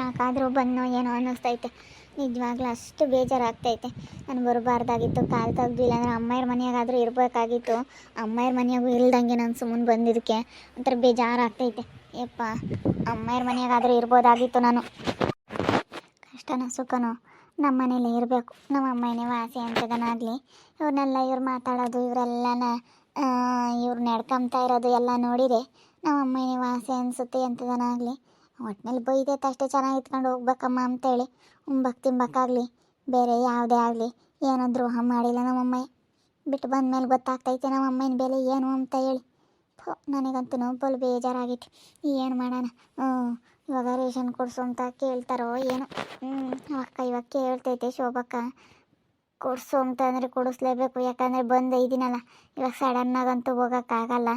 ಯಾಕಾದರೂ ಬಂದೋ ಏನೋ ಅನ್ನಿಸ್ತೈತೆ. ನಿಜವಾಗ್ಲೂ ಅಷ್ಟು ಬೇಜಾರಾಗ್ತೈತೆ. ನಾನು ಬರಬಾರ್ದಾಗಿತ್ತು, ಕಾಲು ತಗ್ದಿಲ್ಲ ಅಂದ್ರೆ ಅಮ್ಮಾಯರ ಮನೆಯಾಗಾದರೂ ಇರಬೇಕಾಗಿತ್ತು. ಅಮ್ಮಾಯರ ಮನೆಯಾಗೂ ಇಲ್ದಂಗೆ ನಾನು ಸುಮ್ಮನೆ ಬಂದಿದ್ದಕ್ಕೆ ಒಂಥರ ಬೇಜಾರಾಗ್ತೈತೆ. ಯಪ್ಪ, ಅಮ್ಮಾಯರ ಮನೆಯಾಗಾದರೂ ಇರ್ಬೋದಾಗಿತ್ತು ನಾನು. ಕಷ್ಟನೋ ಸುಖನೋ ನಮ್ಮ ಮನೇಲಿ ಇರಬೇಕು. ನಮ್ಮ ಅಮ್ಮನೇ ವಾಸಿ ಅಂತದನಾಗಲಿ ಇವ್ರನ್ನೆಲ್ಲ ಇವ್ರು ಮಾತಾಡೋದು, ಇವರೆಲ್ಲನ ಇವ್ರು ನಡ್ಕೊಂತ ಇರೋದು ಎಲ್ಲ ನೋಡಿದೆ. ನಮ್ಮ ಅಮ್ಮನೇ ವಾಸಿ ಅನಿಸುತ್ತೆ ಅಂತದನಾಗಲಿ ಒಟ್ನಲ್ಲಿ ಬೈದೈತೆ ಅಷ್ಟೇ ಚೆನ್ನಾಗಿ ಇತ್ಕೊಂಡು ಹೋಗ್ಬೇಕಮ್ಮ ಅಂತೇಳಿ. ಉಂಬಕ್ ತಿಂಬಕ್ಕಾಗಲಿ ಬೇರೆ ಯಾವುದೇ ಆಗಲಿ ಏನೋ ದ್ರೋಹ ಮಾಡಿಲ್ಲ ನಮ್ಮಮ್ಮ. ಬಿಟ್ಟು ಬಂದ ಮೇಲೆ ಗೊತ್ತಾಗ್ತೈತೆ ನಮ್ಮ ಅಮ್ಮನ ಬೆಲೆ ಏನು ಅಂತ ಹೇಳಿ. ಹೋ ನನಗಂತೂ ನೋಬ್ಬಲು ಬೇಜಾರಾಗಿತ್ತು ಏನು ಮಾಡೋಣ? ಹ್ಞೂ, ಇವಾಗ ರೇಷನ್ ಕೊಡಿಸು ಅಂತ ಕೇಳ್ತಾರೋ ಏನು. ಹ್ಞೂ, ಅಕ್ಕ ಇವಾಗ ಕೇಳ್ತೈತೆ ಶೋಭಕ್ಕ. ಕೊಡಿಸು ಅಂತ ಅಂದರೆ ಕೊಡಿಸ್ಲೇಬೇಕು, ಯಾಕಂದರೆ ಬಂದು ಇದೀನಲ್ಲ. ಇವಾಗ ಸಡನ್ನಾಗಂತೂ ಹೋಗೋಕ್ಕಾಗಲ್ಲ.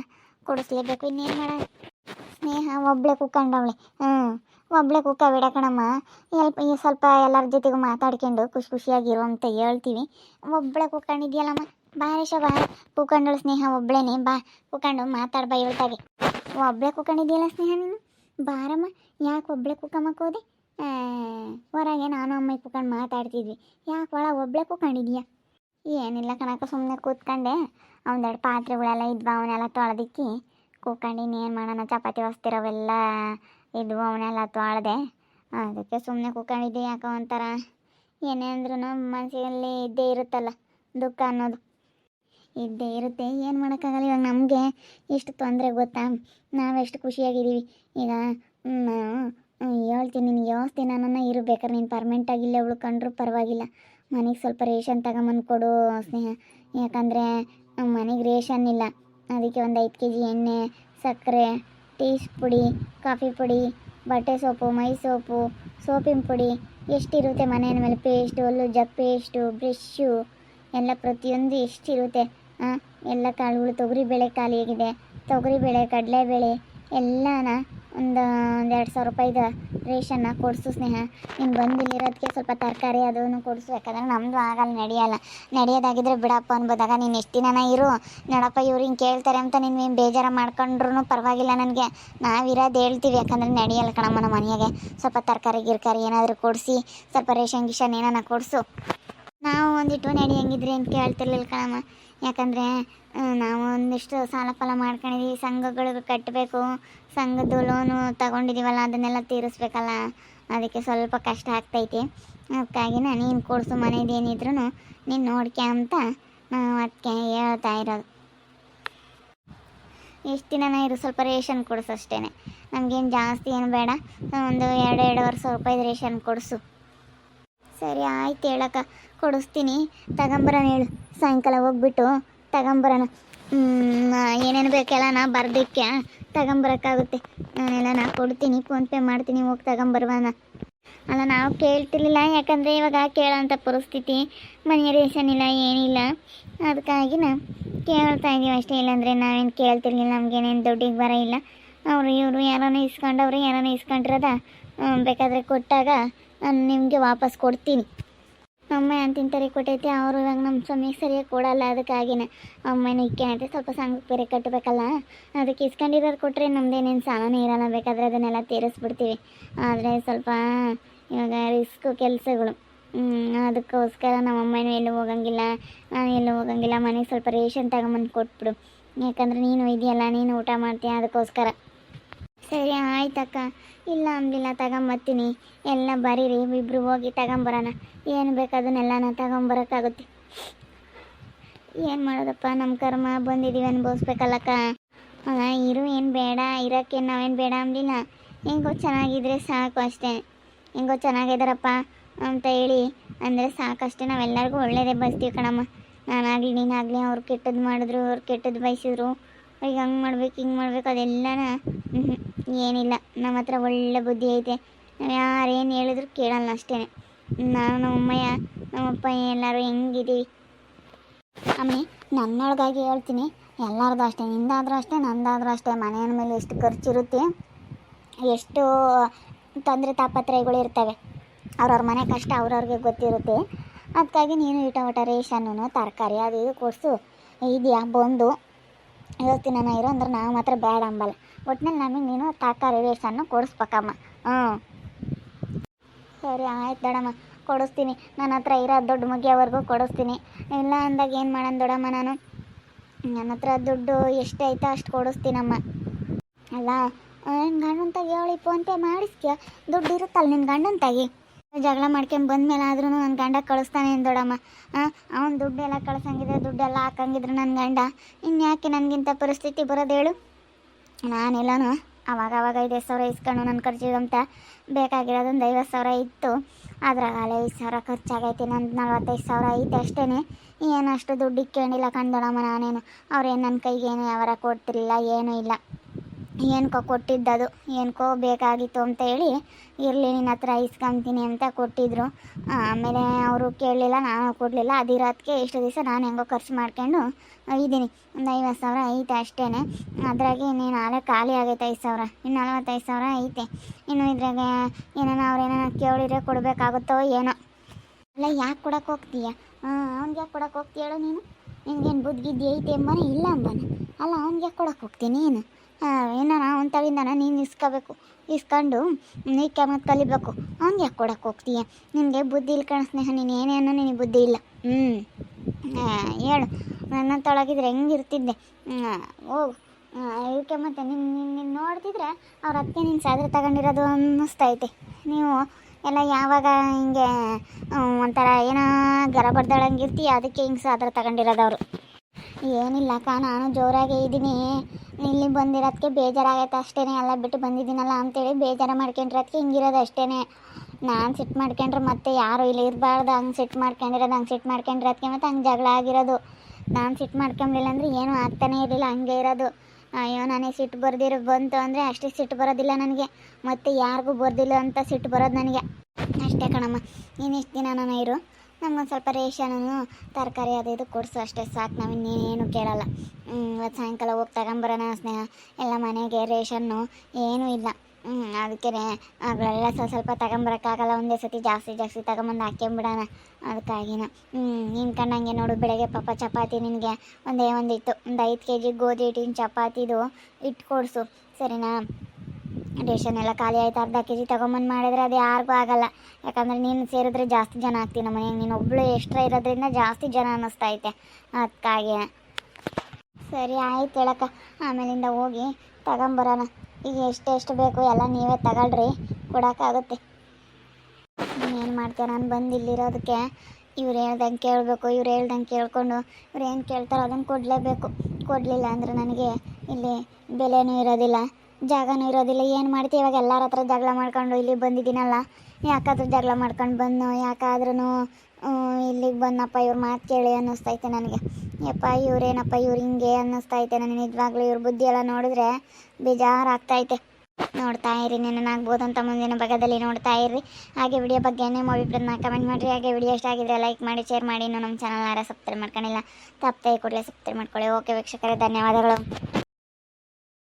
ಕೊಡಿಸ್ಲೇಬೇಕು, ಇನ್ನೇನು ಮಾಡೋಣ? ಸ್ನೇಹ ಒಬ್ಳೆ ಕುಕ್ಕಂಡವಳೆ ಹ್ಞೂ ಒಬ್ಳೆ ಕುಕ್ಕ ಬಿಡಕಣಮ್ಮ ಎಲ್ಪ, ಈ ಸ್ವಲ್ಪ ಎಲ್ಲರ ಜೊತೆಗೂ ಮಾತಾಡ್ಕೊಂಡು ಖುಷಿ ಖುಷಿಯಾಗಿರು ಅಂತ ಹೇಳ್ತೀವಿ. ಒಬ್ಳೆ ಕುಕ್ಕಂಡಿದ್ಯಲ್ಲಮ್ಮ ಬಾರಿ ಬಾ. ಕುಕ್ಕಂಡಳು ಸ್ನೇಹ ಒಬ್ಳೇನೆ. ಬಾ ಕುಕ್ಕಂಡು ಮಾತಾಡ್ಬ ಬಾ ಹೇಳ್ತಾಗೆ ಒಬ್ಳೆ ಕುಕ್ಕಂಡಿದ್ಯಲ್ಲ ಸ್ನೇಹ ನೀನು? ಬಾರಮ್ಮ, ಯಾಕೆ ಒಬ್ಳೆ ಕುಕ್ಕಮ್ಮಕ್ಕೆ ಹೋದೆ ಹೊರಗೆ ನಾನು ಅಮ್ಮ ಕುಕ್ಕಂಡು ಮಾತಾಡ್ತಿದ್ವಿ. ಯಾಕೆ ಒಳ ಒಬ್ಳೆ ಕುಕ್ಕಂಡಿದ್ಯಾ ಏನಿಲ್ಲ ಕಣಕ ಸುಮ್ಮನೆ ಕೂತ್ಕೊಂಡೆ. ಒಂದೆರಡು ಪಾತ್ರೆಗಳೆಲ್ಲ ಇದ್ವು, ಅವನ್ನೆಲ್ಲ ತೊಳೆದಿಕ್ಕಿ. ಕೂತ್ಕೊಂಡು ಇನ್ನೇನು ಮಾಡೋಣ ಚಪಾತಿ ಹೊಸ್ತಿರೋವೆಲ್ಲ ಇದ್ವು, ಅವನ್ನೆಲ್ಲ ತೊಳೆದೆ. ಅದಕ್ಕೆ ಸುಮ್ಮನೆ ಕೂಕಂಡಿದ್ದೆ ಯಾಕೋ ಒಂಥರ. ಏನೇ ಅಂದ್ರೂ ಮನಸ್ಸಿನಲ್ಲಿ ಇದ್ದೇ ಇರುತ್ತಲ್ಲ, ದುಃಖ ಅನ್ನೋದು. ಇದ್ದೇ ಇರುತ್ತೆ. ಏನು ಮಾಡೋಕ್ಕಾಗಲ್ಲ ಇವಾಗ ನಮಗೆ. ಎಷ್ಟು ತೊಂದರೆ ಗೊತ್ತಾ? ನಾವೆಷ್ಟು ಖುಷಿಯಾಗಿದ್ದೀವಿ. ಈಗ ನಾನು ಹೇಳ್ತೀನಿ ನಿನಗೆ ವ್ಯವಸ್ಥೆ ದಿನ ಇರಬೇಕಾದ್ರೆ ನೀನು ಪರ್ಮೆಂಟಾಗಿ ಇಲ್ಲೇ ಉಳ್ಕೊಂಡ್ರು ಪರವಾಗಿಲ್ಲ. ಮನೆಗೆ ಸ್ವಲ್ಪ ರೇಷನ್ ತಗೊಂಬಂದು ಕೊಡು ಸ್ನೇಹ. ಯಾಕಂದರೆ ಮನೆಗೆ ರೇಷನ್ ಇಲ್ಲ. ಅದಕ್ಕೆ ಒಂದು ಐದು ಕೆ ಜಿ ಎಣ್ಣೆ, ಸಕ್ಕರೆ ಟೀ ಪುಡಿ, ಕಾಫಿ ಪುಡಿ, ಬಟ್ಟೆ ಸೋಪು, ಮೈ ಸೋಪು, ಸೋಪಿನ ಪುಡಿ, ಎಷ್ಟಿರುತ್ತೆ ಮನೆಯ ಮೇಲೆ ಪೇಸ್ಟು ಒಲ್ಲು ಜಗ್ ಪೇಸ್ಟು ಬ್ರಷ್ಷು ಎಲ್ಲ ಪ್ರತಿಯೊಂದು ಎಷ್ಟಿರುತ್ತೆ. ಎಲ್ಲ ಕಾಳುಗಳು ತೊಗರಿಬೇಳೆ ಖಾಲಿಯಾಗಿದೆ. ತೊಗರಿಬೇಳೆ, ಕಡಲೆಬೇಳೆ, ಎಲ್ಲನ ಒಂದು ಎರಡು ಸಾವಿರ ರೂಪಾಯಿದು ರೇಷನ್ನ ಕೊಡಿಸು ಸ್ನೇಹ. ನೀನು ಬಂದು ಇಲ್ಲಿರೋದಕ್ಕೆ ಸ್ವಲ್ಪ ತರಕಾರಿ ಅದನ್ನು ಕೊಡಿಸು, ಯಾಕಂದ್ರೆ ನಮ್ಮದು ಆಗಲ್ಲ, ನಡೆಯಲ್ಲ. ನಡೆಯೋದಾಗಿದ್ರೆ ಬಿಡಪ್ಪ ಅನ್ಬೋದಾಗ ನೀನು ಎಷ್ಟು ದಿನನ ಇರು. ನೋಡಪ್ಪ, ಇವ್ರು ಹಿಂಗೆ ಕೇಳ್ತಾರೆ ಅಂತ ನೀನು ಏನು ಬೇಜಾರು ಮಾಡ್ಕೊಂಡ್ರೂ ಪರವಾಗಿಲ್ಲ ನನಗೆ. ನಾವಿರೋದು ಹೇಳ್ತೀವಿ, ಯಾಕಂದ್ರೆ ನಡೆಯಲ್ಲ ಕಣಮ್ಮ ನಮ್ಮ ಮನೆಯಾಗೆ. ಸ್ವಲ್ಪ ತರಕಾರಿ, ಗಿರ್ಕಾರಿ ಏನಾದರೂ ಕೊಡಿಸಿ, ಸ್ವಲ್ಪ ರೇಷನ್, ಗಿಷನ್ ಏನಾನ ಕೊಡಿಸು. ನಾವು ಒಂದಿಟ್ಟು ನಡಿ ಹೆಂಗಿದ್ರಿ ಅಂತ ಕೇಳ್ತಿರ್ಲಿಲ್ಲ ಕಣಮ್ಮ. ಯಾಕಂದರೆ ನಾವು ಒಂದಿಷ್ಟು ಸಾಲ ಫಲ ಮಾಡ್ಕೊಂಡಿದ್ದೀವಿ ಸಂಘಗಳಿಗೆ ಕಟ್ಟಬೇಕು ಸಂಘದ್ದು ಲೋನು ತಗೊಂಡಿದ್ದೀವಲ್ಲ ಅದನ್ನೆಲ್ಲ ತೀರಿಸ್ಬೇಕಲ್ಲ, ಅದಕ್ಕೆ ಸ್ವಲ್ಪ ಕಷ್ಟ ಆಗ್ತೈತಿ. ಅದಕ್ಕಾಗಿನ ನೀನು ಕೊಡಿಸು ಮನೇದೇನಿದ್ರು ನೀನು ನೋಡ್ಕೆ ಅಂತ ನಾವು ಅದಕ್ಕೆ ಹೇಳ್ತಾ ಇರೋದು. ಎಷ್ಟು ದಿನನ ಇರು, ಸ್ವಲ್ಪ ರೇಷನ್ ಕೊಡಿಸು ಅಷ್ಟೇ ನಮಗೇನು ಜಾಸ್ತಿ ಏನು ಬೇಡ. ಒಂದು ಎರಡು, ಎರಡೂವರೆ ಸಾವಿರ ರೂಪಾಯಿದು ರೇಷನ್ ಕೊಡಿಸು. ಸರಿ, ಆಯ್ತು ಹೇಳಕ್ಕ, ಕೊಡಿಸ್ತೀನಿ. ತಗೊಂಬರೋಣ ಹೇಳು. ಸಾಯಂಕಾಲ ಹೋಗ್ಬಿಟ್ಟು ತಗೊಂಬರೋಣ. ಏನೇನು ಬೇಕೆಲ್ಲ ನಾ ಬರ್ದಿಕ್ಕೆ ತಗೊಂಬರೋಕ್ಕಾಗುತ್ತೆ. ನಾನೆಲ್ಲ ನಾ ಕೊಡ್ತೀನಿ ಫೋನ್ಪೇ ಮಾಡ್ತೀನಿ, ಹೋಗಿ ತಗೊಂಬರ್ವಾನ ಅಲ್ಲ, ನಾವು ಕೇಳ್ತಿರ್ಲಿಲ್ಲ, ಯಾಕಂದರೆ ಇವಾಗ ಕೇಳೋಂಥ ಪರಿಸ್ಥಿತಿ, ಮನೆ ರೇಷನ್ ಇಲ್ಲ, ಏನಿಲ್ಲ. ಅದಕ್ಕಾಗಿ ನಾ ಕೇಳ್ತಾ ಇದ್ದೀವಿ ಅಷ್ಟೇ, ಇಲ್ಲಾಂದರೆ ನಾವೇನು ಕೇಳ್ತಿರ್ಲಿಲ್ಲ ನಮಗೇನೇನು ದುಡ್ಡಿಗೆ ಬರ ಇಲ್ಲ. ಅವರು ಇವರು ಯಾರನ್ನ ಇಸ್ಕೊಂಡವ್ರು ಯಾರನ್ನ ಇಸ್ಕೊಂಡಿರೋದ ಬೇಕಾದರೆ ಕೊಟ್ಟಾಗ ನಾನು ನಿಮಗೆ ವಾಪಸ್ ಕೊಡ್ತೀನಿ. ಅಮ್ಮ ತಿಂತಾರೆ ಕೊಟ್ಟೈತೆ, ಅವರು ಇವಾಗ ನಮ್ಮ ಸ್ವಾಮಿಗೆ ಸರಿಯಾಗಿ ಕೊಡಲ್ಲ, ಅದಕ್ಕಾಗಿನೇ ಅಮ್ಮನ ಇಕ್ಕೇನೈತೆ ಸ್ವಲ್ಪ ಸಂಘ ಬೇರೆ ಕಟ್ಟಬೇಕಲ್ಲ ಅದಕ್ಕೆ ಇಸ್ಕೊಂಡಿರೋರು ಕೊಟ್ಟರೆ ನಮ್ದೇನೇನು ಸಾಲನೇ ಇರಲ್ಲ, ಬೇಕಾದರೆ ಅದನ್ನೆಲ್ಲ ತೀರಿಸ್ಬಿಡ್ತೀವಿ. ಆದರೆ ಸ್ವಲ್ಪ ಇವಾಗ ರಿಸ್ಕು ಕೆಲಸಗಳು. ಅದಕ್ಕೋಸ್ಕರ ನಮ್ಮ ಅಮ್ಮನೂ ಎಲ್ಲೂ ಹೋಗಂಗಿಲ್ಲ, ನಾನು ಎಲ್ಲೂ ಹೋಗಂಗಿಲ್ಲ, ಮನೆಗೆ ಸ್ವಲ್ಪ ರೇಷನ್ ತಗೊಂಬಂದು ಕೊಟ್ಬಿಡು. ಯಾಕಂದರೆ ನೀನು ಇದೆಯಲ್ಲ, ನೀನು ಊಟ ಮಾಡ್ತೀಯ, ಅದಕ್ಕೋಸ್ಕರ. ಆಯ್ತಕ್ಕ? ಇಲ್ಲ ಅಂದಿಲ್ಲ, ತಗೊಂಬತ್ತೀನಿ. ಎಲ್ಲ ಬರೀರಿ ಇಬ್ಬರು ಹೋಗಿ ತಗೊಂಬರೋಣ. ಏನು ಬೇಕು ಅದನ್ನೆಲ್ಲ ನಾನು ತಗೊಂಬರೋಕ್ಕಾಗುತ್ತೆ ಏನು ಮಾಡೋದಪ್ಪ ನಮ್ಮ ಕರ್ಮ ಬಂದಿದ್ದೀವಿ ಅನ್ಭವಿಸ್ಬೇಕಲ್ಲಕ್ಕ? ಅಲ್ಲ ಇರು, ಏನು ಬೇಡ, ಇರೋಕ್ಕೆ ನಾವೇನು ಬೇಡ ಅಂದಿಲ್ಲ. ಹೆಂಗೋ ಚೆನ್ನಾಗಿದ್ರೆ ಸಾಕು ಅಷ್ಟೇ. ಹೆಂಗೋ ಚೆನ್ನಾಗಿದ್ದಾರಪ್ಪ ಅಂತ ಹೇಳಿ, ಅಂದರೆ ಸಾಕಷ್ಟೇ ನಾವೆಲ್ಲರಿಗೂ ಒಳ್ಳೇದೇ ಬಯಸ್ತೀವಿ ಕಣಮ್ಮ. ನಾನಾಗಲಿ, ನೀನಾಗಲಿ, ಅವ್ರು ಕೆಟ್ಟದ್ದು ಮಾಡಿದ್ರು, ಅವ್ರು ಕೆಟ್ಟದ್ದು ಬಯಸಿದ್ರು. ಈಗ ಹಂಗೆ ಮಾಡ್ಬೇಕು, ಹಿಂಗೆ ಮಾಡ್ಬೇಕು, ಅದೆಲ್ಲನ. ಏನಿಲ್ಲ ನಮ್ಮ ಹತ್ರ ಒಳ್ಳೆ ಬುದ್ಧಿ ಐತೆ. ನಾವು ಯಾರೇನು ಹೇಳಿದ್ರು ಕೇಳಲ್ಲ ಅಷ್ಟೇ ನಾನು ನಮ್ಮಮ್ಮಯ್ಯ ನಮ್ಮಪ್ಪ ಎಲ್ಲರೂ ಹೆಂಗಿದ್ದೀವಿ? ಅಮ್ಮಿ, ನನ್ನೊಳಗಾಗಿ ಹೇಳ್ತೀನಿ. ಎಲ್ಲರದು ಅಷ್ಟೇ, ನಿಂದಾದ್ರೂ ಅಷ್ಟೇ, ನಂದಾದ್ರೂ ಅಷ್ಟೇ. ಮನೆಯ ಮೇಲೆ ಎಷ್ಟು ಖರ್ಚಿರುತ್ತೆ, ಎಷ್ಟು ತೊಂದರೆ ತಾಪತ್ರಯಗಳು ಇರ್ತವೆ. ಅವ್ರವ್ರ ಮನೆ ಕಷ್ಟ ಅವ್ರವ್ರಿಗೆ ಗೊತ್ತಿರುತ್ತೆ. ಅದಕ್ಕಾಗಿ ನೀನು ಇಟ ಊಟ ರೇಷನ್ನು ತರಕಾರಿ, ಅದು ಇದು ಕೊಡಿಸು. ಇದೆಯಾ, ಬಂದು. ಇವತ್ತಿನ ಇರೋ ಅಂದ್ರೆ ನಾವು ಮಾತ್ರ ಬೇಡ ಅಂಬಲ್ಲ. ಒಟ್ನಲ್ಲಿ ನಮಗೆ ನೀನು ತರಕಾರಿ ರೇಷನ್ನು ಕೊಡಿಸ್ಬೇಕಮ್ಮ. ಹ್ಞೂ. ಸರಿ, ಆಯ್ತು ದೊಡಮ್ಮ. ಕೊಡಿಸ್ತೀನಿ. ನನ್ನ ಹತ್ರ ಇರೋ ದೊಡ್ಡ ಮುಗಿಯೋವರೆಗೂ ಕೊಡಿಸ್ತೀನಿ. ಇಲ್ಲ ಅಂದಾಗ ಏನು ಮಾಡೋಣ ದೊಡಮ್ಮ ನಾನು? ನನ್ನ ಹತ್ರ ದುಡ್ಡು ಎಷ್ಟೈತೋ ಅಷ್ಟು ಕೊಡಿಸ್ತೀನಮ್ಮ. ಅಲ್ಲ ನಿನ್ನ ಗಂಡನ ಹೇಳಿ ಫೋನ್ಪೇ ಮಾಡಿಸ್ಕ್ಯ ದುಡ್ಡು ಇರುತ್ತಲ್ಲ ನಿನ್ನ ಗಂಡನ ತಾಗಿ ಜಗಳ ಮಾಡ್ಕೊಂಡ್ ಬಂದ್ಮೇಲೆ ಆದ್ರೂ ನನ್ನ ಗಂಡ ಕಳಿಸ್ತಾನೆ ದೊಡ್ಡಮ್ಮ ಅವ್ನು ದುಡ್ಡೆಲ್ಲ ಕಳ್ಸಂಗಿದ್ರೆ ದುಡ್ಡೆಲ್ಲ ಹಾಕಂಗಿದ್ರೆ ನನ್ನ ಗಂಡ. ಇನ್ಯಾಕೆ ನನಗಿಂತ ಪರಿಸ್ಥಿತಿ ಬರೋದು ಹೇಳು? ನಾನೆಲ್ಲನೂ ಅವಾಗ ಅವಾಗ ಐದೈದು ಸಾವಿರ ಇಸ್ಕೊಂಡು ನನ್ನ ಖರ್ಚಿಗಂತ ಬೇಕಾಗಿರೋದೊಂದು ಐವತ್ತು ಸಾವಿರ ಇತ್ತು. ಅದ್ರಾಗ ಅಲ್ಲೇ ಐದು ಸಾವಿರ ಖರ್ಚಾಗೈತಿ, ನಂದು ನಲ್ವತ್ತೈದು ಸಾವಿರ ಐತೆ ಅಷ್ಟೇ ಏನು ಅಷ್ಟು ದುಡ್ಡು ಇಕ್ಕೊಂಡಿಲ್ಲ ದೊಡಮ್ಮ ನಾನೇನು. ಅವ್ರೇನು ನನ್ನ ಕೈಗೆ ಏನು ಯಾವಾರ ಕೊಡ್ತಿರ್ಲಿಲ್ಲ, ಏನೂ ಇಲ್ಲ. ಏನಕ್ಕೋ ಕೊಟ್ಟಿದ್ದದು ಏನಕ್ಕೋ ಬೇಕಾಗಿತ್ತು ಅಂತ ಹೇಳಿ, ಇರಲಿ ನಿನ್ನ ಹತ್ರ ಇಸ್ಕೊಂತೀನಿ ಅಂತ ಕೊಟ್ಟಿದ್ರು. ಆಮೇಲೆ ಅವರು ಕೇಳಲಿಲ್ಲ, ನಾನು ಕೊಡಲಿಲ್ಲ. ಅದಿರೋದಕ್ಕೆ ಇಷ್ಟು ದಿವಸ ನಾನು ಹೆಂಗೋ ಖರ್ಚು ಮಾಡ್ಕೊಂಡು ಇದ್ದೀನಿ. ಒಂದು ಐವತ್ತು ಸಾವಿರ ಐತೆ ಅಷ್ಟೇ ಅದ್ರಾಗೆ ನೀನು ನಾಳೆ ಖಾಲಿ ಆಗೈತೆ ಐದು ಸಾವಿರ. ಇನ್ನು ನಲವತ್ತೈದು ಸಾವಿರ ಐತೆ. ಇನ್ನು ಇದ್ರಾಗ ಏನಾನ ಅವ್ರು ಏನಾನ ಕೇಳಿದ್ರೆ ಕೊಡಬೇಕಾಗುತ್ತೋ ಏನೋ. ಅಲ್ಲ, ಯಾಕೆ ಕೊಡೋಕೆ ಹೋಗ್ತೀಯ? ಅವ್ನಿಗೆ ಯಾಕೆ ಕೊಡೋಕೆ ಹೋಗ್ತೀಯಳು ನೀನು? ನಿನಗೇನು ಬುದ್ಧಿಗಿದ್ದಿ ಐತೆ ಎಂಬನ ಇಲ್ಲ ಅಂಬನ ಅಲ್ಲ, ಅವ್ನಿಗೆ ಯಾಕೆ ಕೊಡೋಕೆ ಹೋಗ್ತೀನಿ ನೀನು? ಏನಾರ ತಗಿಂದಾನ ನೀನು ಇಸ್ಕೋಬೇಕು. ಇಸ್ಕೊಂಡು ನೀ ಮತ್ತು ಕಲಿಬೇಕು. ಅವ್ನಿಗೆ ಯಾಕೆ ಕೊಡಕ್ಕೆ ಹೋಗ್ತೀಯ? ನಿನಗೆ ಬುದ್ಧಿ ಇಲ್ಲ ಕಣ ಸ್ನೇಹ ನೀನು ಏನೇನೋ ನಿನಗೆ ಬುದ್ಧಿ ಇಲ್ಲ. ಹ್ಞೂ ಹೇಳು. ನನ್ನ ತೊಳಗಿದ್ರೆ ಹೆಂಗಿರ್ತಿದ್ದೆ ಹೋಗು ಇದಕ್ಕೆ ಮತ್ತೆ ನಿನ್ನ ನಿನ್ನ ನೋಡ್ತಿದ್ರೆ ಅವ್ರ ಅತ್ತೆ ನಿನ್ನ ಸಾದ್ರೆ ತಗೊಂಡಿರೋದು ಅನ್ನಿಸ್ತೈತೆ. ನೀವು ಎಲ್ಲ ಯಾವಾಗ ಹಿಂಗೆ ಒಂಥರ ಏನೋ ಗರ ಬರ್ದಾಳಂಗಿರ್ತೀಯ ಅದಕ್ಕೆ ಹಿಂಗೆ ಸಾದ್ರೆ ತಗೊಂಡಿರೋದು ಅವರು. ಏನಿಲ್ಲಕ್ಕ ನಾನು ಜೋರಾಗೇ ಇದ್ದೀನಿ ಇಲ್ಲಿ ಬಂದಿರೋದಕ್ಕೆ ಬೇಜಾರಾಗೈತೆ ಅಷ್ಟೇ ಎಲ್ಲ ಬಿಟ್ಟು ಬಂದಿದ್ದೀನಲ್ಲ ಅಂತೇಳಿ ಬೇಜಾರು ಮಾಡ್ಕೊಂಡಿರೋದಕ್ಕೆ ಹಿಂಗಿರೋದು ಅಷ್ಟೇ ನಾನು ಸಿಟ್ಟು ಮಾಡ್ಕೊಂಡ್ರೆ ಮತ್ತೆ ಯಾರು ಇಲ್ಲಿ ಇರಬಾರ್ದು, ಹಂಗೆ ಸಿಟ್ಟು ಮಾಡ್ಕೊಂಡಿರೋದು, ಹಂಗೆ ಸಿಟ್ ಮಾಡ್ಕೊಂಡಿರೋದಕ್ಕೆ ಮತ್ತೆ ಹಂಗೆ ಜಗಳ ಆಗಿರೋದು. ನಾನು ಸಿಟ್ಟು ಮಾಡ್ಕೊಂಬಿಲ್ಲ ಅಂದರೆ ಏನೂ ಆಗ್ತಾನೇ ಇರಲಿಲ್ಲ, ಹಂಗೆ ಇರೋದು. ಅಯ್ಯೋ ನನಗೆ ಸಿಟ್ಟು ಬರ್ದಿರೋ ಬಂತು ಅಂದರೆ ಅಷ್ಟೇ ಸಿಟ್ಟು ಬರೋದಿಲ್ಲ ನನಗೆ. ಮತ್ತೆ ಯಾರಿಗೂ ಬರ್ದಿಲ್ಲ ಅಂತ ಸಿಟ್ಟು ಬರೋದು ನನಗೆ. ಅಷ್ಟೇ ಕಣಮ್ಮ ನೀನು ಇಷ್ಟು ದಿನ ನಾನು ಇರು. ನಮ್ಗೊಂದು ಸ್ವಲ್ಪ ರೇಷನ್ನು ತರಕಾರಿ ಅದು ಇದು ಕೊಡಿಸು ಅಷ್ಟೇ ಸಾಕು, ನಾವು ಇನ್ನೇನು ಕೇಳಲ್ಲ. ಇವತ್ತು ಸಾಯಂಕಾಲ ಹೋಗಿ ತಗೊಂಬರೋಣ ಸ್ನೇಹ. ಎಲ್ಲ ಮನೆಗೆ ರೇಷನ್ನು ಏನೂ ಇಲ್ಲ. ಅದಕ್ಕೆ ಅವೆಲ್ಲ ಸ್ವಲ್ಪ ಸ್ವಲ್ಪ ತಗೊಂಬರೋಕ್ಕಾಗಲ್ಲ, ಒಂದೇ ಸತಿ ಜಾಸ್ತಿ ಜಾಸ್ತಿ ತಗೊಂಬಂದು ಹಾಕ್ಕೊಂಬಿಡೋಣ ಅದಕ್ಕಾಗಿನ. ನಿನ್ನ ಕಂಡಂಗೆ ನೋಡು, ಬೆಳಗ್ಗೆ ಪಾಪ ಚಪಾತಿ ನಿನಗೆ ಒಂದೇ ಒಂದಿತ್ತು. ಒಂದು ಐದು ಕೆ ಜಿ ಗೋಧಿ ಹಿಟ್ಟಿನ ಚಪಾತಿದು ಇಟ್ಟು ಕೊಡಿಸು ಸರಿನಾ? ರೇಷನ್ ಎಲ್ಲ ಖಾಲಿ ಆಯ್ತು, ಅರ್ಧ ಕೆ ಜಿ ತಗೊಂಬಂದು ಮಾಡಿದ್ರೆ ಅದು ಯಾರಿಗೂ ಆಗಲ್ಲ. ಯಾಕಂದರೆ ನೀನು ಸೇರಿದ್ರೆ ಜಾಸ್ತಿ ಜನ ಆಗ್ತೀನಿ ನಮ್ಮ ಮನೆಗೆ ನೀನು ಒಬ್ಬಳು ಎಕ್ಸ್ಟ್ರಾ ಇರೋದ್ರಿಂದ ಜಾಸ್ತಿ ಜನ ಅನ್ನಿಸ್ತೈತೆ ಅದಕ್ಕಾಗಿ ಸರಿ, ಆಯ್ತು ಹೇಳಕ್ಕ. ಆಮೇಲಿಂದ ಹೋಗಿ ತಗೊಂಬರೋಣ. ಈಗ ಎಷ್ಟು ಎಷ್ಟು ಬೇಕು ಎಲ್ಲ ನೀವೇ ತಗೊಳ್ರಿ. ಕೊಡೋಕ್ಕಾಗುತ್ತೆ. ಏನು ಮಾಡ್ತೀಯ? ನಾನು ಬಂದು ಇಲ್ಲಿರೋದಕ್ಕೆ. ಇವ್ರು ಹೇಳ್ದಂಗೆ ಕೇಳಬೇಕು, ಇವ್ರು ಹೇಳ್ದಂಗೆ ಕೇಳಿಕೊಂಡು, ಇವ್ರು ಏನು ಕೇಳ್ತಾರೋ ಅದನ್ನು ಕೊಡಲೇಬೇಕು. ಕೊಡಲಿಲ್ಲ ಅಂದರೆ ನನಗೆ ಇಲ್ಲಿ ಬೆಲೆನೂ ಇರೋದಿಲ್ಲ. ಜಾಗನೂ ಇರೋದಿಲ್ಲ. ಏನು ಮಾಡ್ತೀವಿ ಇವಾಗ ಎಲ್ಲರ ಹತ್ರ ಜಗಳ ಮಾಡ್ಕೊಂಡು ಇಲ್ಲಿ ಬಂದಿದ್ದೀನಲ್ಲ. ಯಾಕಾದ್ರೂ ಜಗಳ ಮಾಡ್ಕೊಂಡು ಬಂದು ಯಾಕಾದ್ರೂ ಇಲ್ಲಿಗೆ ಬಂದಪ್ಪ ಇವ್ರ ಮಾತು ಕೇಳಿ ಅನ್ನಿಸ್ತೈತೆ ನನಗೆ. ಯಪ್ಪ, ಇವ್ರೇನಪ್ಪ, ಇವ್ರು ಹಿಂಗೆ ಅನ್ನಿಸ್ತೈತೆ. ನನಗೆ ನಿಜವಾಗ್ಲೂ ಇವ್ರ ಬುದ್ಧಿ ಎಲ್ಲ ನೋಡಿದ್ರೆ ಬೇಜಾರಾಗ್ತೈತೆ. ನೋಡ್ತಾ ಇರಿ ಆಗ್ಬೋದು ಅಂತ ಮುಂದಿನ ಭಾಗದಲ್ಲಿ ನೋಡ್ತಾ ಇರ್ರಿ. ಹಾಗೆ ವಿಡಿಯೋ ಬಗ್ಗೆ ನಿಮ್ಮ ಅಭಿಪ್ರಾಯನ ಕಮೆಂಟ್ ಮಾಡಿರಿ. ಹಾಗೆ ವಿಡಿಯೋ ಇಷ್ಟ ಆಗಿದ್ರೆ ಲೈಕ್ ಮಾಡಿ ಶೇರ್ ಮಾಡಿ. ಇನ್ನು ನಮ್ಮ ಚಾನಲ್ ಯಾರು ಸಬ್ಸ್ಕ್ರೈಬ್ ಮಾಡ್ಕೊಂಡಿಲ್ಲ, ತಪ್ಪದೆ ಕೂಡಲೇ ಸಬ್ಸ್ಕ್ರೈಬ್ ಮಾಡ್ಕೊಳ್ಳಿ. ಓಕೆ ವೀಕ್ಷಕರೇ, ಧನ್ಯವಾದಗಳು.